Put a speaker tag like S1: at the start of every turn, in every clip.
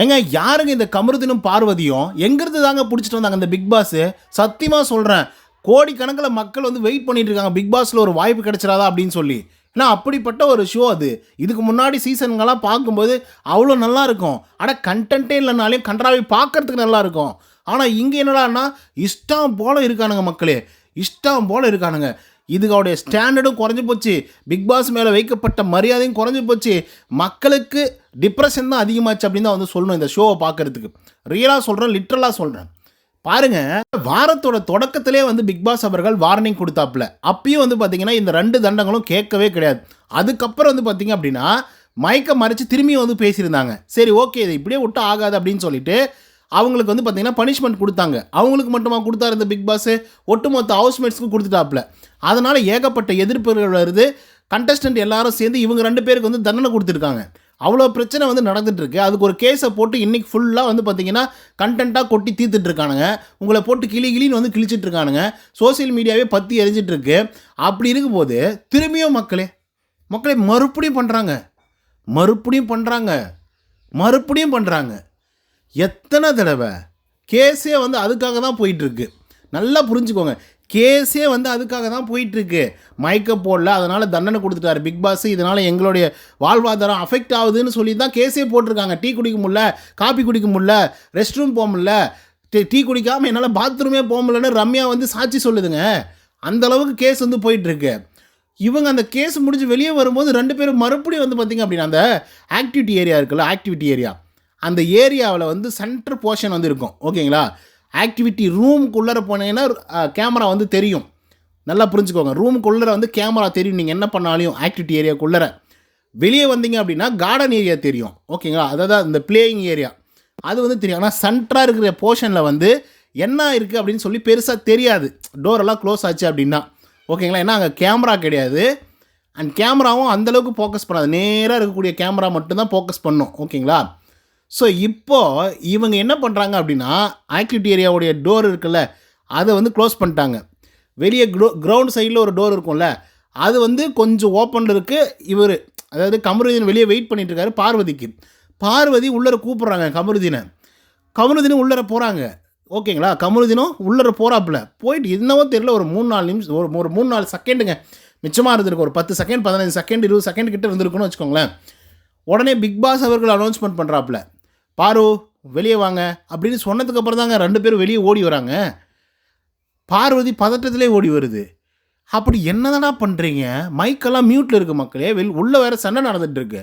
S1: ஏங்க யாருங்க இந்த கமருதினும் பார்வதியும்? எங்கிருந்து தாங்க பிடிச்சிட்டு வந்தாங்க இந்த பிக் பாஸ்? சத்தியமாக சொல்கிறேன் கோடிக்கணக்கில் மக்கள் வந்து வெயிட் பண்ணிட்டு இருக்காங்க பிக் பாஸில் ஒரு வாய்ப்பு கிடைச்சிடாதா அப்படின்னு சொல்லி. ஏன்னா அப்படிப்பட்ட ஒரு ஷோ அது. இதுக்கு முன்னாடி சீசன்கள்லாம் பார்க்கும்போது அவ்வளோ நல்லா இருக்கும் ஆனால் கண்டென்ட்டே இல்லைனாலையும் கன்றாவை பார்க்கறதுக்கு நல்லா இருக்கும் ஆனால் இங்கே என்னடான்னா இஷ்டம் போல் இருக்கானுங்க மக்களே. இஷ்டம் போல் இருக்கானுங்க. இதுகளுடைய ஸ்டாண்டர்டும் குறைஞ்சி போச்சு. பிக் பாஸ் மேலே வைக்கப்பட்ட மரியாதையும் குறைஞ்சி போச்சு. மக்களுக்கு டிப்ரெஷன் தான் அதிகமாச்சு அப்படின்னு தான் வந்து சொல்லணும் இந்த ஷோவை பார்க்கறதுக்கு. ரியலாக சொல்கிறேன் லிட்ரலாக சொல்கிறேன் பாருங்கள் வாரத்தோட தொடக்கத்திலே வந்து பிக் பாஸ் அவர்கள் வார்னிங் கொடுத்தாப்புல. அப்பயும் வந்து பார்த்தீங்கன்னா இந்த ரெண்டு தண்டங்களும் கேட்கவே கிடையாது. அதுக்கப்புறம் வந்து பார்த்தீங்க அப்படின்னா மயக்க மறைச்சு திரும்பியும் வந்து பேசியிருந்தாங்க. சரி ஓகே இது இப்படியே விட்டு ஆகாது அப்படின்னு சொல்லிட்டு அவங்களுக்கு வந்து பார்த்தீங்கன்னா பனிஷ்மெண்ட் கொடுத்தாங்க. அவங்களுக்கு மட்டுமா கொடுத்தாரு இந்த பிக் பாஸ் ஒட்டுமொத்த ஹவுஸ்மேட்ஸ்க்கும் கொடுத்துட்டாப்புல. அதனால் ஏகப்பட்ட எதிர்ப்புகள் வருது. கண்டஸ்டன்ட் எல்லாரும் சேர்ந்து இவங்க ரெண்டு பேருக்கு வந்து தண்டனை கொடுத்துருக்காங்க. அவ்வளோ பிரச்சனை வந்து நடந்துட்டு இருக்கு அதுக்கு ஒரு கேஸை போட்டு இன்னைக்கு ஃபுல்லாக வந்து பார்த்தீங்கன்னா கண்டென்ட்டாக கொட்டி தீர்த்துட்ருக்கானுங்க உங்களை போட்டு கிளி கிளின்னு வந்து கிழிச்சிட்ருக்கானுங்க சோசியல் சோஷியல் மீடியாவே பற்றி எரிஞ்சிட்டு இருக்கு அப்படி இருக்கும்போது திரும்பியும் மக்களே மக்களே மறுபடியும் பண்ணுறாங்க மறுபடியும் பண்ணுறாங்க மறுபடியும் பண்ணுறாங்க எத்தனை தடவை? கேஸே வந்து அதுக்காக தான் போயிட்டுருக்கு. நல்லா புரிஞ்சுக்கோங்க. கேஸே வந்து அதுக்காக தான் போயிட்டுருக்கு. மயக்க போடல அதனால் தண்டனை கொடுத்துட்டாரு. பிக் பாஸ் இதனால் எங்களுடைய வாழ்வாதாரம் அஃபெக்ட் ஆகுதுன்னு சொல்லி தான் கேஸே போட்டிருக்காங்க. டீ குடிக்க முடியல காப்பி குடிக்க முடியல ரெஸ்ட் ரூம் போக முடியல டீ- டீ குடிக்காமல் என்னால் பாத்ரூமே போக முடியலன்னு ரம்யா வந்து சாட்சி சொல்லுதுங்க. அந்த அளவுக்கு கேஸ் வந்து போயிட்டுருக்கு. இவங்க அந்த கேஸ் முடிஞ்சு வெளியே வரும்போது ரெண்டு பேரும் மறுபடியும் வந்து பார்த்திங்க அப்படின்னா அந்த ஆக்டிவிட்டி ஏரியா இருக்குல்ல ஆக்டிவிட்டி ஏரியா அந்த ஏரியாவில் வந்து சென்டர் போர்ஷன் வந்து இருக்கும். ஓகேங்களா? ஆக்டிவிட்டி ரூமுக்குள்ளே போனீங்கன்னா கேமரா வந்து தெரியும். நல்லா புரிஞ்சுக்கோங்க. ரூமுக்குள்ளே வந்து கேமரா தெரியும். நீங்கள் என்ன பண்ணாலையும் ஆக்டிவிட்டி ஏரியாக்குள்ளே வெளியே வந்தீங்க அப்படின்னா கார்டன் ஏரியா தெரியும். ஓகேங்களா? அதாவது இந்த பிளேயிங் ஏரியா அது வந்து தெரியும். ஆனால் சென்டராக இருக்கிற போர்ஷனில் வந்து என்ன இருக்குது அப்படின்னு சொல்லி பெருசாக தெரியாது. டோரெல்லாம் க்ளோஸ் ஆச்சு அப்படின்னா. ஓகேங்களா? ஏன்னா அங்கே கேமரா கிடையாது. அண்ட் கேமராவும் அந்தளவுக்கு ஃபோக்கஸ் பண்ணாது. நேராக இருக்கக்கூடிய கேமரா மட்டும்தான் ஃபோக்கஸ் பண்ணும். ஓகேங்களா? ஸோ இப்போ இவங்க என்ன பண்ணுறாங்க அப்படின்னா ஆக்டிவிட்டி ஏரியாவுடைய டோர் இருக்குல்ல அதை வந்து க்ளோஸ் பண்ணிட்டாங்க. வெளியே க்ரோ கிரவுண்ட் சைடில் ஒரு டோர் இருக்கும்ல அது வந்து கொஞ்சம் ஓப்பனில் இருக்குது இவர் அதாவது கமருதீன் வெளியே வெயிட் பண்ணிகிட்டு இருக்காரு பார்வதிக்கு. பார்வதி உள்ளர கூப்பிட்றாங்க கமருதீனை. கமருதீனும் உள்ளர போகிறாங்க ஓகேங்களா? கமருதீனும் உள்ளர போகிறாப்புல போயிட்டு என்னவோ தெரியல ஒரு மூணு நாலு நிமிஷம் ஒரு ஒரு மூணு நாலு செகண்டுங்க மிச்சமாக இருந்திருக்கு ஒரு பத்து செகண்ட் பதினஞ்சு செகண்ட் இருபது செகண்ட் கிட்டே இருந்திருக்குன்னு வச்சுக்கோங்களேன். உடனே பிக் பாஸ் அவர்கள் அனௌன்ஸ்மெண்ட் பண்ணுறாப்புல பாரு வெளியே வாங்க. அப்படின்னு சொன்னதுக்கப்புறம் தாங்க ரெண்டு பேரும் வெளியே ஓடி வராங்க. பார்வதி பதட்டத்திலே ஓடி வருது. அப்படி என்னதானா பண்ணுறீங்க மைக்கெல்லாம் மியூட்டில் இருக்க மக்களே. வெளி உள்ளே வேறு சண்டை நடந்துகிட்ருக்கு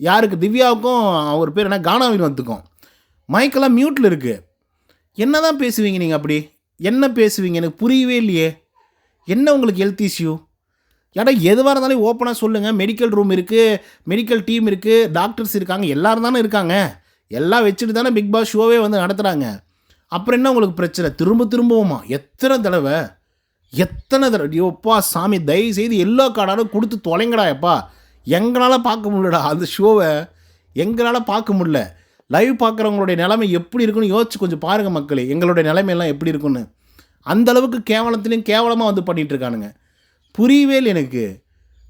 S1: யாருக்கு? திவ்யாவுக்கும் அவர் பேர் என்ன? கானாவில் வந்துக்கும். மைக்கெல்லாம் மியூட்டில் இருக்குது என்ன தான் பேசுவீங்க நீங்கள் அப்படி? என்ன பேசுவீங்க? எனக்கு புரியவே இல்லையே. என்ன உங்களுக்கு ஹெல்த் இஷ்யூ ஏடா எதுவாக இருந்தாலும் ஓப்பனாக சொல்லுங்கள் மெடிக்கல் ரூம் இருக்குது மெடிக்கல் டீம் இருக்குது டாக்டர்ஸ் இருக்காங்க எல்லோரும் தானே இருக்காங்க. எல்லாம் வச்சுட்டு தானே பிக் பாஸ் ஷோவே வந்து நடத்துகிறாங்க அப்புறம் என்ன உங்களுக்கு பிரச்சனை? திரும்ப திரும்பவுமா? எத்தனை தடவை? எத்தனை தடவை? ஐயோப்பா சாமி தயவு செய்து எல்லா கார்டாலும் கொடுத்து தொலைங்கடா எப்பா எங்களால் பார்க்க முடியலடா அந்த ஷோவை எங்களால் பார்க்க முடியல. லைவ் பார்க்குறவங்களுடைய நிலைமை எப்படி இருக்குன்னு யோசிச்சு கொஞ்சம் பாருங்கள் மக்களே. எங்களுடைய நிலைமையெல்லாம் எப்படி இருக்குன்னு. அந்த அளவுக்கு கேவலத்துலேயும் கேவலமாக வந்து பண்ணிகிட்ருக்கானுங்க புரியவே இல்லை எனக்கு.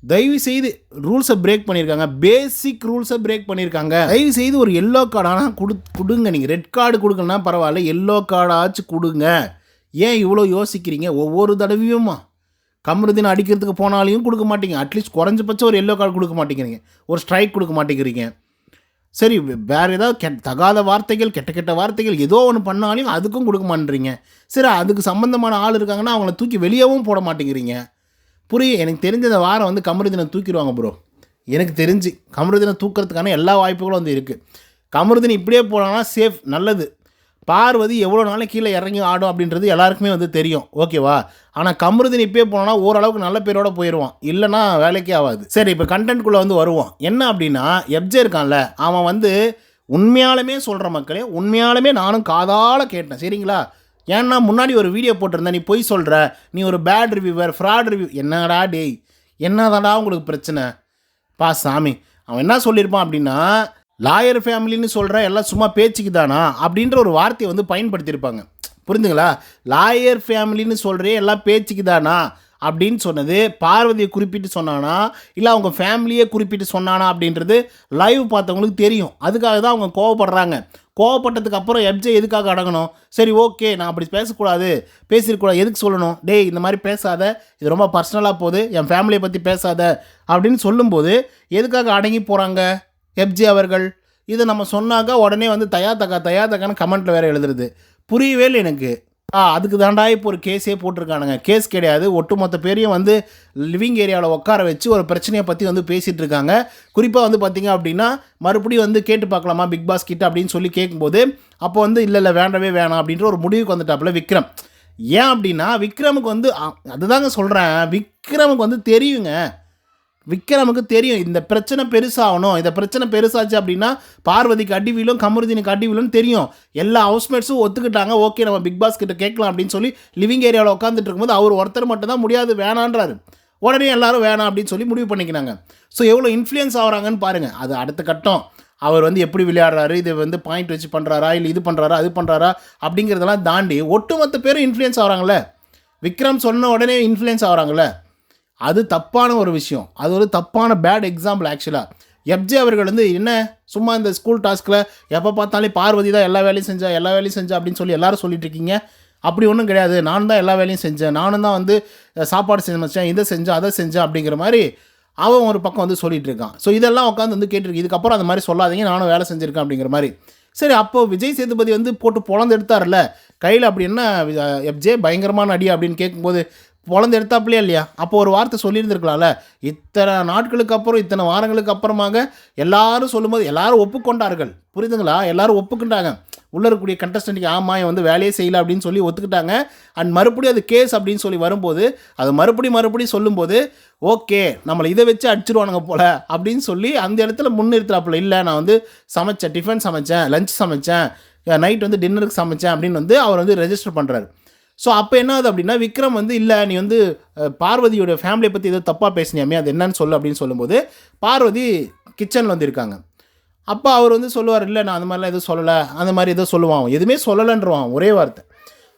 S1: தயவு செய்து ரூல்ஸை பிரேக் பண்ணியிருக்காங்க பேசிக் ரூல்ஸை பிரேக் பண்ணியிருக்காங்க தயவு செய்து ஒரு எல்லோ கார்டானா கொடு கொடுங்க. நீங்கள் ரெட் கார்டு கொடுக்கலனா பரவாயில்ல. எல்லோ கார்டாச்சும் கொடுங்க. ஏன் இவ்வளோ யோசிக்கிறீங்க? ஒவ்வொரு தடவையுமா? கமருதீன் அடிக்கிறதுக்கு போனாலையும் கொடுக்க மாட்டீங்க. அட்லீஸ்ட் குறைஞ்சபட்சம் ஒரு எல்லோ கார்டு கொடுக்க மாட்டேங்கிறீங்க. ஒரு ஸ்ட்ரைக் கொடுக்க மாட்டேங்கிறீங்க. சரி வேறு ஏதாவது கெட் தகாத வார்த்தைகள் கெட்ட கெட்ட வார்த்தைகள் ஏதோ ஒன்று பண்ணாலையும் அதுக்கும் கொடுக்க மாட்டேறீங்க சரி அதுக்கு சம்மந்தமான ஆள் இருக்காங்கன்னா அவங்கள தூக்கி வெளியவும் போட மாட்டேங்கிறீங்க. புரியும் எனக்கு தெரிஞ்ச இந்த வாரம் வந்து கமருதீனை தூக்கிடுவாங்க ப்ரோ எனக்கு தெரிஞ்சு. கமருதீனை தூக்கிறதுக்கான எல்லா வாய்ப்புகளும் வந்து இருக்குது கமருதீன் இப்படியே போனாங்கன்னா சேஃப் நல்லது. பார்வதி எவ்வளோ நாளைக்கு கீழே இறங்கி ஆடும் அப்படின்றது எல்லாருக்குமே வந்து தெரியும். ஓகேவா ஆனால் கமருதீன் இப்பயே போனோன்னா ஓரளவுக்கு நல்ல பேரோட போயிடுவான் இல்லைன்னா வேலைக்கே ஆகாது. சரி இப்போ கண்டென்ட்குள்ளே வந்து வருவோம். என்ன அப்படின்னா எப்ஜே இருக்கான்ல அவன் வந்து உண்மையாலுமே சொல்கிற மக்களே உண்மையாலுமே நானும் காதால கேட்டேன். சரிங்களா? ஏன்னா முன்னாடி ஒரு வீடியோ போட்டிருந்தேன் நீ பொய் சொல்கிற நீ ஒரு பேட் ரிவ்யூவர் ஃப்ராட் ரிவ்யூ என்னடா டேய் என்னதாடா உங்களுக்கு பிரச்சனை? பா சாமி அவன் என்ன சொல்லியிருப்பான் அப்படின்னா லாயர் ஃபேமிலின்னு சொல்கிற எல்லாம் சும்மா பேச்சுக்கு தானா அப்படின்ற ஒரு வார்த்தையை வந்து பயன்படுத்தியிருப்பாங்க. புரிந்துங்களா லாயர் ஃபேமிலின்னு சொல்கிறே எல்லாம் பேச்சுக்கு தானா அப்படின்னு சொன்னது பார்வதியை குறிப்பிட்டு சொன்னானா? இல்லை அவங்க ஃபேமிலியே குறிப்பிட்டு சொன்னானா அப்படின்றது லைவ் பார்த்தவங்களுக்கு தெரியும். அதுக்காக தான் அவங்க கோவப்படுறாங்க. கோவப்பட்டதுக்கு அப்புறம் எப்ஜே எதுக்காக அடங்கணும்? சரி ஓகே நான் அப்படி பேசக்கூடாது. பேசியிருக்கூடாது எதுக்கு சொல்லணும்? டேய் இந்த மாதிரி பேசாத. இது ரொம்ப பர்சனலாக போகுது. என் ஃபேமிலியை பற்றி பேசாத. அப்படின்னு சொல்லும்போது எதுக்காக அடங்கி போகிறாங்க எப்ஜே அவர்கள்? இதை நம்ம சொன்னாக்க உடனே வந்து தயா தக்கா தயா தக்கான்னு கமெண்ட்டில் வேறு எழுதுறது. புரியவே இல்லை எனக்கு. அதுக்கு தாண்டா இப்போ ஒரு கேஸே போட்டிருக்கானுங்க. கேஸ் கிடையாது. ஒட்டுமொத்த பேரையும் வந்து லிவிங் ஏரியாவில் உட்கார வச்சு ஒரு பிரச்சனையை பற்றி வந்து பேசிகிட்டு இருக்காங்க. குறிப்பாக வந்து பார்த்தீங்க அப்படின்னா மறுபடியும் வந்து கேட்டு பார்க்கலாமா பிக் பாஸ் கிட்ட அப்படின்னு சொல்லி கேட்கும்போது அப்போ வந்து இல்லை இல்லை வேண்டவே வேணாம் அப்படின்ற ஒரு முடிவுக்கு வந்துட்டாப்புல விக்ரம். ஏன் அப்படின்னா விக்ரமுக்கு வந்து அ- அதுதாங்க சொல்கிறேன் விக்ரமுக்கு வந்து தெரியுங்க. விக்ரமுக்கு தெரியும் இந்த பிரச்சனை பெருசாகணும் இந்த பிரச்சனை பெருசாச்சு அப்படின்னா பார்வதிக்கு அடி வீழும் கமருதீனுக்கு அடி வீழும்னு தெரியும். எல்லா ஹவுஸ்மேட்ஸும் ஒத்துக்கிட்டாங்க ஓகே நம்ம பிக் பாஸ் கிட்ட கேட்கலாம் அப்படின்னு சொல்லி லிவிங் ஏரியாவில் உட்காந்துட்டு இருக்கும்போது அவர் ஒருத்தர் மட்டும் தான் முடியாது வேணான்றாரு. உடனே எல்லாரும் வேணாம் அப்படின்னு சொல்லி முடிவு பண்ணிக்கினாங்க ஸோ எவ்வளோ இன்ஃப்ளூயன்ஸ் ஆகிறாங்கன்னு பாருங்கள் அது அடுத்த கட்டம். அவர் வந்து எப்படி விளையாடுறாரு இது வந்து பாயிண்ட் வச்சு பண்ணுறாரா இல்லை இது பண்ணுறாரா அது பண்ணுறாரா அப்படிங்கிறதெல்லாம் தாண்டி ஒட்டுமொத்த பேரும் இன்ஃப்ளூயன்ஸ் ஆகிறாங்களே விக்ரம் சொன்ன உடனே இன்ஃப்ளூயன்ஸ் ஆகிறாங்களே அது தப்பான ஒரு விஷயம். அது ஒரு தப்பான பேட் எக்ஸாம்பிள் ஆக்சுவலாக எப்ஜே அவர்கள் வந்து என்ன? சும்மா இந்த ஸ்கூல் டாஸ்கில் எப்போ பார்த்தாலே பார்வதி தான் எல்லா வேலையும் செஞ்சா எல்லா வேலையும் செஞ்சா அப்படின்னு சொல்லி எல்லாரும் சொல்லிட்டு இருக்கீங்க. அப்படி ஒன்றும் கிடையாது. நான் தான் எல்லா வேலையும் செஞ்சேன். நானும் தான் வந்து சாப்பாடு செஞ்சு இதை செஞ்சேன் அதை செஞ்சேன் அப்படிங்கிற மாதிரி அவன் ஒரு பக்கம் வந்து சொல்லிட்டு இருக்கான். ஸோ இதெல்லாம் உட்காந்து வந்து கேட்டிருக்கு. இதுக்கப்புறம் அந்த மாதிரி சொல்லாதீங்க. நானும் வேலை செஞ்சுருக்கேன் அப்படிங்கிற மாதிரி. சரி அப்போ விஜய் சேதுபதி வந்து போட்டு பொழந்து எடுத்தார்ல. கையில் அப்படி என்ன எப்ஜே பயங்கரமான அடி அப்படின்னு கேட்கும்போது பொழந்து எடுத்தாப்புலையா இல்லையா? அப்போ ஒரு வார்த்தை சொல்லியிருந்திருக்கலாம்ல. இத்தனை நாட்களுக்கு அப்புறம் இத்தனை வாரங்களுக்கு அப்புறமாக எல்லாரும் சொல்லும்போது எல்லாரும் ஒப்புக்கொண்டார்கள். புரியுதுங்களா? எல்லாரும் ஒப்புக்கிட்டாங்க உள்ள இருக்கக்கூடிய கண்டஸ்டன்ட்டுக்கு ஆமாம் இவன் வந்து வேலையே செய்யல அப்படின்னு சொல்லி ஒத்துக்கிட்டாங்க. அண்ட் மறுபடியும் அது கேஸ் அப்படின்னு சொல்லி வரும்போது அது மறுபடியும் மறுபடியும் சொல்லும்போது ஓகே நம்மளை இதை வச்சு அடிச்சிருவானுங்க போல அப்படின்னு சொல்லி அந்த இடத்துல முன்னிறுத்துறாப்புல இல்லை நான் வந்து சமைச்சேன் டிஃபன் சமைச்சேன் லஞ்ச் சமைச்சேன் நைட் வந்து டின்னருக்கு சமைச்சேன் அப்படின்னு வந்து அவர் வந்து ரெஜிஸ்டர் பண்ணுறாரு ஸோ அப்போ என்ன ஆகுது அப்படின்னா விக்ரம் வந்து இல்லை நீ வந்து பார்வதியோட ஃபேமிலியை பற்றி ஏதோ தப்பாக பேசினியாமே அது என்னன்னு சொல்லு அப்படின்னு சொல்லும்போது பார்வதி கிச்சனில் வந்து இருக்காங்க. அப்போ அவர் வந்து சொல்லுவார் இல்லை நான் அந்த மாதிரிலாம் எதுவும் சொல்லலை. அந்த மாதிரி ஏதோ சொல்லுவான் அவன். எதுவுமே சொல்லலைன்றவான் ஒரே வார்த்தை.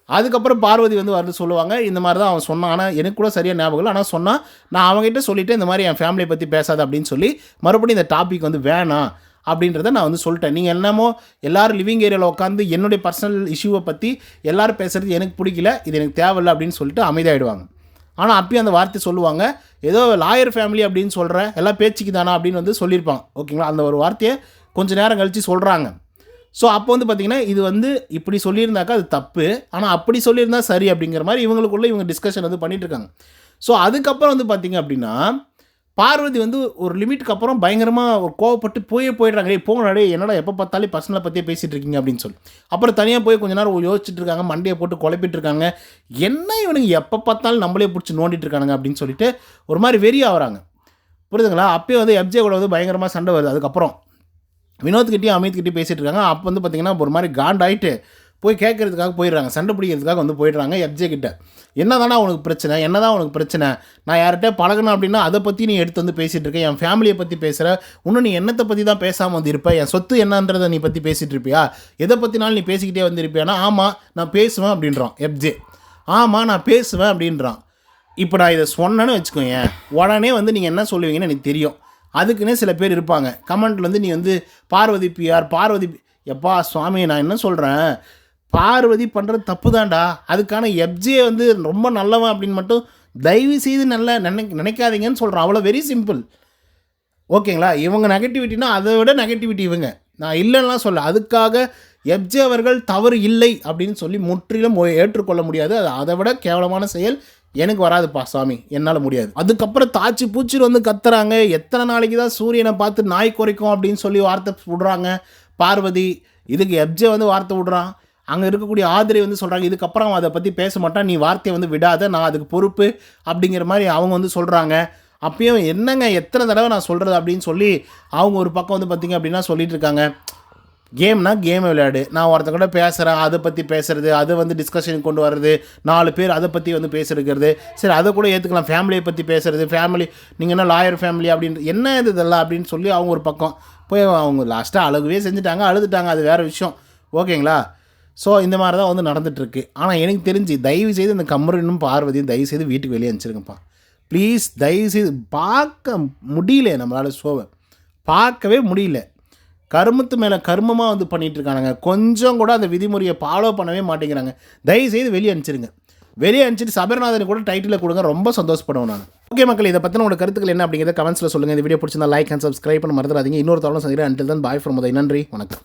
S1: அதுக்கப்புறம் பார்வதி வந்து வந்து சொல்லுவாங்க இந்த மாதிரி தான் அவன் சொன்னான். ஆனால் எனக்கு கூட சரியாக ஞாபகம் இல்லை. ஆனால் சொன்னால் நான் அவங்ககிட்ட சொல்லிவிட்டு இந்த மாதிரி என் ஃபேமிலியை பற்றி பேசாத அப்படின்னு சொல்லி மறுபடியும் இந்த டாபிக் வந்து வேணாம். அப்படின்றத நான் வந்து சொல்லிட்டேன். நீங்கள் என்னமோ எல்லாரும் லிவிங் ஏரியாவில் உட்காந்து என்னுடைய பர்சனல் இஷ்யூவை பற்றி எல்லாரும் பேசுகிறது எனக்கு பிடிக்கல இது எனக்கு தேவையில்லை அப்படின்னு சொல்லிட்டு அமைதியாகிடுவாங்க ஆனால் அப்பயும் அந்த வார்த்தை சொல்லுவாங்க. ஏதோ லாயர் ஃபேமிலி அப்படின்னு சொல்கிற எல்லாம் பேச்சுக்கு தானா அப்படின்னு வந்து சொல்லியிருப்பாங்க. ஓகேங்களா? அந்த ஒரு வார்த்தையை கொஞ்ச நேரம் கழித்து சொல்கிறாங்க ஸோ அப்போ வந்து பார்த்திங்கன்னா இது வந்து இப்படி சொல்லியிருந்தாக்கா அது தப்பு. ஆனால் அப்படி சொல்லியிருந்தா சரி அப்படிங்கிற மாதிரி இவங்களுக்குள்ளே இவங்க டிஸ்கஷன் வந்து பண்ணிகிட்ருக்காங்க ஸோ அதுக்கப்புறம் வந்து பார்த்திங்க அப்படின்னா பார்வதி வந்து ஒரு லிமிட்டுக்கு அப்புறம் பயங்கரமாக ஒரு கோவப்பட்டு போயே போயிடுறாங்க. டேய் போங்கடா என்னடா எப்போ பார்த்தாலும் பர்சனலை பற்றியே பேசிகிட்டு இருக்கீங்க? அப்படின்னு சொல்லி. அப்புறம் தனியாக போய் கொஞ்ச நேரம் யோசிச்சுட்டு இருக்காங்க. மண்டையை போட்டு குழப்பிட்டு இருக்காங்க. என்ன இவனுங்க எப்போ பார்த்தாலும் நம்மளே பிடிச்சி நோண்டிட்டு இருக்கானுங்க அப்படின்னு சொல்லிட்டு ஒரு மாதிரி வெறி ஆகிறாங்க. புரியுதுங்களா? அப்பயே வந்து எப்ஜே கூட வந்து பயங்கரமாக சண்டை வருது. அதுக்கப்புறம் வினோத்கிட்டையும் அமித்கிட்டையும் பேசிகிட்டு இருக்காங்க. அப்போ வந்து பார்த்திங்கன்னா ஒரு மாதிரி காண்டாயிட்டு போய் கேட்கறதுக்காக போயிடுறாங்க. சண்டை பிடிக்கிறதுக்காக வந்து போயிடுறாங்க எப்ஜே கிட்ட. என்ன தானே உனக்கு பிரச்சனை? என்ன தான் உனக்கு பிரச்சனை? நான் யார்கிட்ட பழகணும் அப்படின்னா அதை பற்றி நீ எடுத்து வந்து பேசிகிட்டு இருக்க. என் ஃபேமிலியை பற்றி பேசுகிற இன்னும் நீ என்னத்தை பற்றி தான் பேசாமல் வந்து இருப்ப? என் சொத்து என்னன்றதை நீ பற்றி பேசிகிட்டு இருப்பியா? எதை பற்றினாலும் நீ பேசிக்கிட்டே வந்திருப்பியானா ஆமாம் நான் பேசுவேன் அப்படின்றான் எப்ஜே ஆமாம் நான் பேசுவேன் அப்படின்றான். இப்போ நான் இதை சொன்னேன்னு வச்சுக்கோங்க உடனே வந்து நீங்கள் என்ன சொல்லுவீங்கன்னு எனக்கு தெரியும். அதுக்குன்னே சில பேர் இருப்பாங்க. கமெண்ட்டில் வந்து நீ வந்து பார்வதி பிஆர் பார்வதி பி- எப்பா சுவாமி நான் என்ன சொல்கிறேன் பார்வதி பண்ணுறது தப்பு தான்டா அதுக்கான எப்ஜே வந்து ரொம்ப நல்லவன் அப்படின்னு மட்டும் தயவு செய்து நல்ல நினை நினைக்காதீங்கன்னு சொல்கிறான் அவ்வளோ வெரி சிம்பிள் ஓகேங்களா? இவங்க நெகட்டிவிட்டினா அதை விட நெகட்டிவிட்டி இவங்க. நான் இல்லைன்னா சொல்ல அதுக்காக எப்ஜே அவர்கள் தவறு இல்லை அப்படின்னு சொல்லி முற்றிலும் ஏற்றுக்கொள்ள முடியாது. அது அதை விட கேவலமான செயல் எனக்கு வராதுப்பா சாமி. என்னால் முடியாது. அதுக்கப்புறம் தாச்சி பூச்சிட்டு வந்து கத்துறாங்க. எத்தனை நாளைக்கு தான் சூரியனை பார்த்து நாய் குறைக்கும் அப்படின்னு சொல்லி வார்த்தை விடுறாங்க. பார்வதி இதுக்கு எப்ஜே வந்து வார்த்தை விடுறான். அங்கே இருக்கக்கூடிய ஆதிரை வந்து சொல்கிறாங்க இதுக்கப்புறம் அவன் அதை பற்றி பேச மாட்டான் நீ வார்த்தையை வந்து விடாத நான் அதுக்கு பொறுப்பு அப்படிங்கிற மாதிரி அவங்க வந்து சொல்கிறாங்க அப்பயும் என்னங்க எத்தனை தடவை நான் சொல்கிறது அப்படின்னு சொல்லி அவங்க ஒரு பக்கம் வந்து பார்த்திங்க அப்படின்னா சொல்லிட்டு இருக்காங்க. கேம்னா கேமை விளையாடு நான் ஒருத்த கூட பேசுகிறேன் அதை பற்றி பேசுகிறது அதை வந்து டிஸ்கஷனுக்கு கொண்டு வர்றது நாலு பேர் அதை பற்றி வந்து பேசிருக்கிறது. சரி அதை கூட ஏற்றுக்கலாம் ஃபேமிலியை பற்றி பேசுறது ஃபேமிலி நீங்கள் என்ன லாயர் ஃபேமிலி அப்படின்ட்டு என்ன இது இதெல்லாம் அப்படின்னு சொல்லி அவங்க ஒரு பக்கம் போய் அவங்க லாஸ்ட்டாக அழகவே செஞ்சுட்டாங்க அழுதுட்டாங்க அது வேறு விஷயம். ஓகேங்களா? ஸோ இந்த மாதிரி தான் வந்து நடந்துகிட்ருக்கு ஆனால் எனக்கு தெரிஞ்சு தயவு செய்து இந்த கமரனும் பார்வதியும் தயவு செய்து வீட்டுக்கு வெளியே அனுப்பிச்சிருங்கப்பா. ப்ளீஸ் தயவு செய்து பார்க்க முடியல நம்மளால் ஷோவை பார்க்கவே முடியல. கருமத்து மேலே கர்மமாக வந்து பண்ணிகிட்ருக்கானுங்க கொஞ்சம் கூட அந்த விதிமுறையை ஃபாலோ பண்ணவே மாட்டேங்கிறாங்க. தயவு செய்து வெளியே அனுப்பிச்சிருங்க. வெளியே அனுப்பிச்சிட்டு சபரிநாதன் கூட டைட்டில் கொடுங்க. ரொம்ப சந்தோஷப்படுவேன் நான். ஓகே மக்கள் இதை பற்றின உங்களோட கருத்துக்கள் என்ன அப்படிங்கிறத கமெண்ட்ஸில் சொல்லுங்கள் இந்த வீடியோ பிடிச்சிருந்தா லைக் அண்ட் சப்ஸ்கிரைப் பண்ண மறந்துடாதீங்க. இன்னொரு தவணை சந்திக்கிறேன். அண்டில் தான் பாய் ஃப்ரம் நன்றி. வணக்கம்.